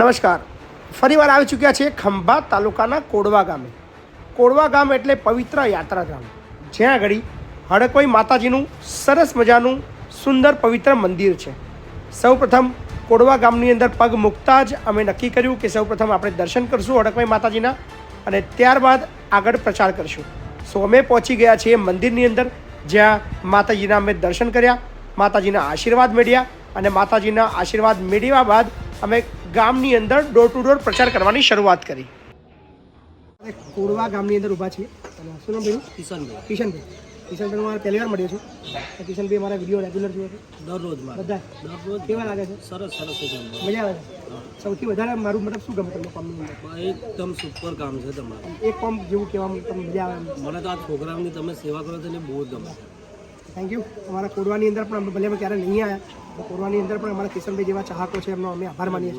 નમસ્કાર. ફરીવાર આવી ચૂક્યા છે ખંભાત તાલુકાના કોડવા ગામે. કોડવા ગામ એટલે પવિત્ર યાત્રાધામ જ્યાં આગળ હડકોઈ માતાજીનું સરસ મજાનું સુંદર પવિત્ર મંદિર છે. સૌપ્રથમ કોડવા ગામની અંદર પગ મૂકતા જ અમે નક્કી કર્યું કે સૌપ્રથમ આપણે દર્શન કરશું હડકવાઈ માતાજીના અને ત્યારબાદ આગળ પ્રચાર કરશું. સો અમે પહોંચી ગયા છીએ મંદિરની અંદર, જ્યાં માતાજીના અમે દર્શન કર્યા, માતાજીના આશીર્વાદ મેળ્યા અને માતાજીના આશીર્વાદ મેળવ્યા બાદ અમે ગામની અંદર ડોર ટુ ડોર પ્રચાર કરવાની શરૂઆત કરી. કોડવા ગામની અંદર ઊભા છીએ. અને શું નામ ભાઈ કિશનભાઈ. કિશનભાઈ. કિશનભાઈ મારે પહેલી વાર મળ્યો છું. તો કિશનભાઈ મારા વીડિયો રેગ્યુલર જોયો છે. દરરોજ મારે. બધા. દરરોજ કેવા લાગે છે? સરસ સરસ છે મજા આવે છે? સૌથી વધારે મારું મતલબ શું ગમે તમને કામની અંદર? એકદમ સુપર કામ છે તમારું. એક કામ જેવું કહેવામાં તમને મજા આવે મને તો આ છોકરાઓની તમે સેવા કરો છો ને બહુ જ ગમે થેન્ક યુ અમારા કોરવાની અંદર પણ અમે ભલે અમે ક્યારે નહીં આવ્યા તો કોડવાની અંદર પણ અમારા કિશનભાઈ જેવા ચાહકો છે એમનો અમે આભાર માનીએ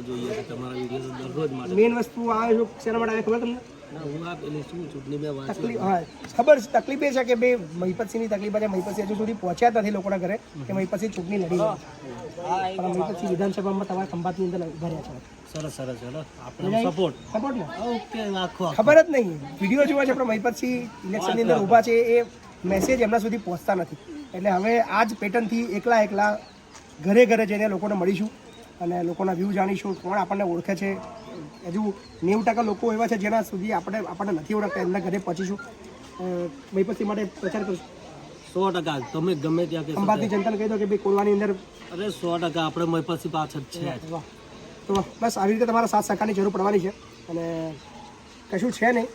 મેઇન વસ્તુ આ શેના માટે આવે ખબર તમને? ખબર છે તકલીફ એ છે કે ભાઈ મહિપતસિંહની તકલીફ છે મહિપતસિંહ હજુ સુધી પહોંચ્યા નથી લોકોના ઘરે કે મહિપતસિંહ ચૂંટણી લડી પણ મહિપતસિંહ વિધાનસભામાં તમારા ખંભાતની અંદર ભર્યા છે. સરસ સરસ ચલો આપણે સપોર્ટ સપોર્ટ ને? ઓકે આખો ખબર જ નહીં. વીડિયો જોવા છે પણ મહિપતસિંહ ઇલેક્શનની અંદર ઊભા છે એ મેસેજ એમના સુધી પહોંચતા નથી. એટલે હવે આ જ પેટર્નથી એકલા એકલા ઘરે ઘરે જઈને લોકોને મળીશું અને લોકોના વ્યૂ જાણીશું કોણ આપણને ઓળખે છે. હજુ નેવું ટકા લોકો એવા છે જેના સુધી આપણે આપણને નથી ઓળખતા એમના ઘરે પહોંચીશું. મહિપતસિંહ માટે પ્રચાર કરીશું. સો ટકા તમે ગમે ત્યાં કે જનતાને કહી દો કે ભાઈ કોલવાની અંદર અરે સો ટકા આપણે મય પછી પાછળ છે. તો બસ આવી રીતે તમારા સાથ સહકારની જરૂર પડવાની છે. અને કશું છે નહીં.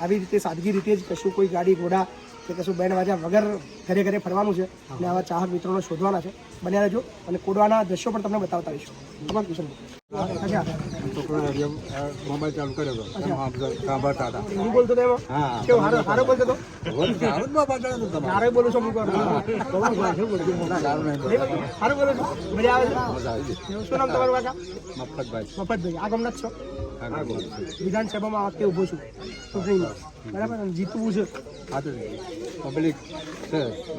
આવી રીતે સાદગી રીતે જ કશું કોઈ ગાડી ઘોડા કે કશું બેન્ડ વાજા વગર ઘરે ઘરે ફરવાનું છે અને આવા ચાહક મિત્રોને શોધવાના છે. બન્યા રહેજો અને કોડવાના દ્રશ્યો પણ તમને બતાવતા રહીશું. તમામ કિશન મફતભાઈ આ ગમના જ છો. વિધાનસભામાં આ વખતે ઊભો છું બરાબર જીતવું છે પબ્લિક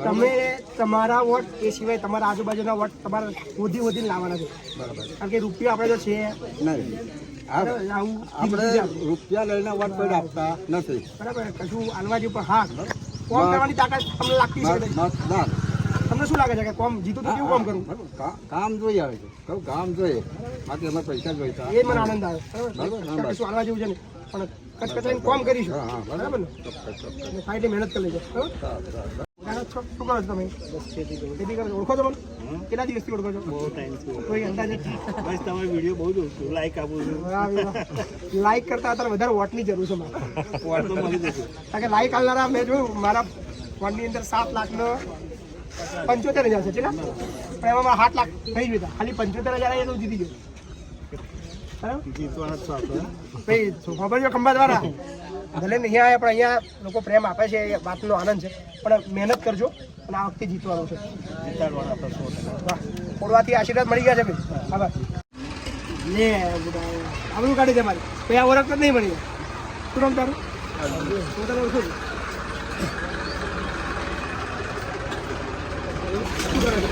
તમે તમારા વોટ એ સિવાય તમારા આજુબાજુના વોટ તમારે વધી વધી લાવવાના છે કારણ કે રૂપિયા આપણે છે? નહીં. આપણે રૂપિયા લઈને વોટ કોઈ આપતા નથી. બરાબર કશું આલવા જેવું પણ હા કોમ કરવાની તાકાત તમને લાગતી છે તમને શું લાગે છે કે કોમ જીતું તો કેવું કામ કરું? કામ જોઈએ આવે છે કહું કામ જોઈએ. બાકી અમે પૈસા જોઈતા. એ મને આનંદ આવે. બરાબર. કશું આલવા જેવું છે ને પણ કચકચાઈને કોમ કરીશું. બરાબર. ને? અને મહેનત કરી લેજો. બરાબર. બરાબર છો? શું કરો છો તમે ખેતી કરો ઓળખો છો મને કેટલા દિવસથી ઓળખો છો બહુ કોઈ અંદાજ બસ તમારો વીડિયો બહુ જોઉં છું લાઈક આપું છું લાઈક કરતા અત્યારે વધારે વોટની જરૂર છે મારે। વોટ તો મળી જશે। કારણ કે લાઈક આવનારા મેં જોયું મારા વોટની અંદર સાત લાખનો પંચોતેર હજાર છે ચલા પણ એમાં મારા સાત લાખ થઈ ગયું હતા ખાલી પંચોતેર હજાર એ તો જીતી ગયો. જીતવાના જ છો આપણે. ભાઈ ખંભા દ્વારા ભલે નહીં આવ્યા પણ અહીંયા લોકો પ્રેમ આપે છે એ વાતનો આનંદ છે. પણ મહેનત કરજો અને આ વખતે જીતવાનું છે. ખોડવાથી આશીર્વાદ મળી ગયા છે ભાઈ આભાર લે આવડું કાઢી દે મારી. કોઈ આ ઓળખ નહીં મળી. શું નામ તારું? શું તારું ઓળખું છું? છે?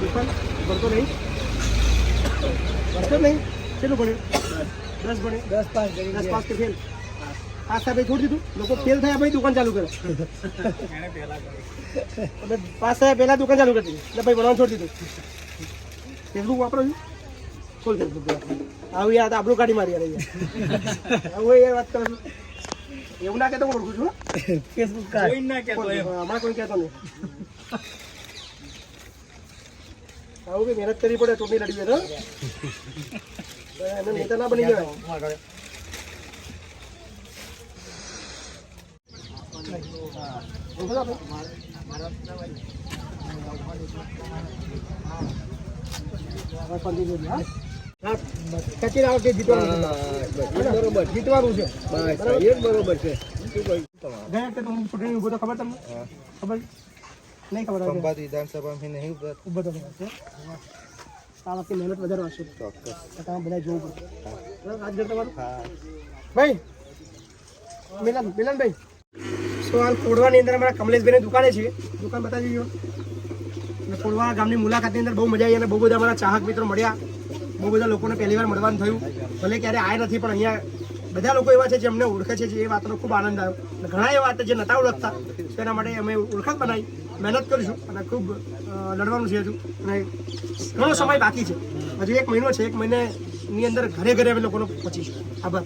દુકાન નહીં? ભરતો નહીં? કેટલું ભણ્યું? દસ ભણ્યું? દસ પાસ દસ પાસ કે ફેલ પાસ થાય ભાઈ છોડી દીધું. લોકો ફેલ થયા ભાઈ દુકાન ચાલુ કરે. એટલે પાસ થયા પહેલા દુકાન ચાલુ કરી દીધી. એટલે ભાઈ ભણવાનું છોડી દીધું. ફેસબુક વાપરો છું? ખોલ ફેસબુક આવું યાર આપણું કાઢી મારી યાર. આવું એ વાત કરો છો. એવું ના કહેતો હું ઓળખું છું ફેસબુક કોઈ ના કહેતો હમણાં કોઈ કહેતો નહીં. આવું બી મહેનત કરવી પડે તો લડવી હોય તો એને નેતા ના બની જવાય ઓળખો છો આપણે? હવે પંદી જોડી, હા? હા, ખેંચીને આ વખતે જીતવાનું છે. બરોબર જીતવાનું છે બરોબર છે ગયા હું ખબર તમને ખબર નહીં ખબર હવે. વિધાનસભામાં નહીં ઊભો તો છે આ મહેનત વધારે વાંચો તમે બધા જોવું પડશે રાજગર તમારું ભાઈ, મિલન, મિલનભાઈ સો હાલ કોડવાની અંદર અમારા કમલેશભાઈની દુકાને છે. દુકાન બતાવી દીધો અને કોડવા ગામની મુલાકાતની અંદર બહુ મજા આવી અને બહુ બધા અમારા ચાહક મિત્રો મળ્યા. બહુ બધા લોકોને પહેલી વાર મળવાનું થયું. ભલે ક્યારે આયા નથી, પણ અહીંયા બધા લોકો એવા છે જે અમને ઓળખે છે, જે એ વાતનો ખૂબ આનંદ આવ્યો. અને ઘણા એવા હતા જે નતા ઓળખતા. તેના માટે અમે ઓળખાણ બનાવી, મહેનત કરીશું અને ખૂબ લડવાનું છે હજુ. અને ઘણો સમય બાકી છે. હજુ એક મહિનો છે, એક મહિનાની અંદર ઘરે ઘરે અમે લોકોને પહોંચીશું. આભાર.